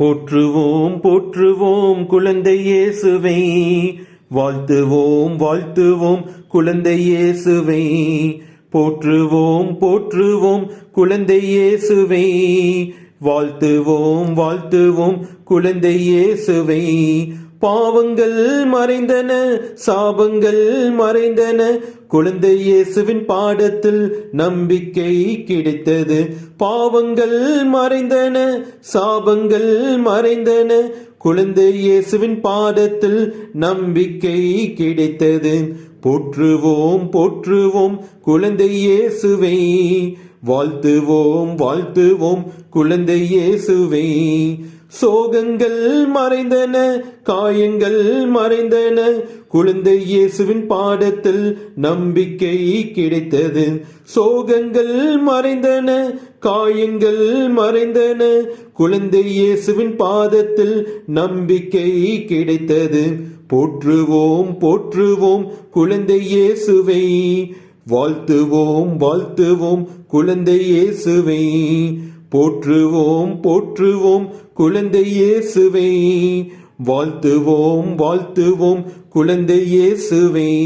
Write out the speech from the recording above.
போற்றுவோம் போற்றுவோம் குழந்தை இயேசுவை. வாழ்த்துவோம் வாழ்த்துவோம் குழந்தை இயேசுவை. போற்றுவோம் போற்றுவோம் குழந்தை இயேசுவை. வாழ்த்துவோம் வாழ்த்துவோம் குழந்தை இயேசுவை. பாவங்கள் மறைந்தன சாபங்கள் மறைந்தன. குழந்தை இயேசுவின் பாடத்தில் நம்பிக்கை கிடைத்தது. பாவங்கள் மறைந்தன சாபங்கள் மறைந்தன. குழந்தை இயேசுவின் பாடத்தில் நம்பிக்கை கிடைத்தது. போற்றுவோம் போற்றுவோம் குழந்தை இயேசுவை. வாழ்த்துவோம் வாழ்த்துவோம் குழந்தை இயேசுவே. சோகங்கள் மறைந்தன காயங்கள் மறைந்தன. குழந்தை இயேசுவின் பாடத்தில் நம்பிக்கை கிடைத்தது. சோகங்கள் மறைந்தன காயங்கள் மறைந்தன. குழந்தை இயேசுவின் பாதத்தில் நம்பிக்கை கிடைத்தது. போற்றுவோம் போற்றுவோம் குழந்தை இயேசுவை. வாழ்த்துவோம் வாழ்த்துவோம் குழந்தை இயேசுவை. போற்றுவோம் போற்றுவோம் குழந்தை இயேசுவை. வாழ்த்துவோம் வாழ்த்துவோம் குழந்தை இயேசுவை.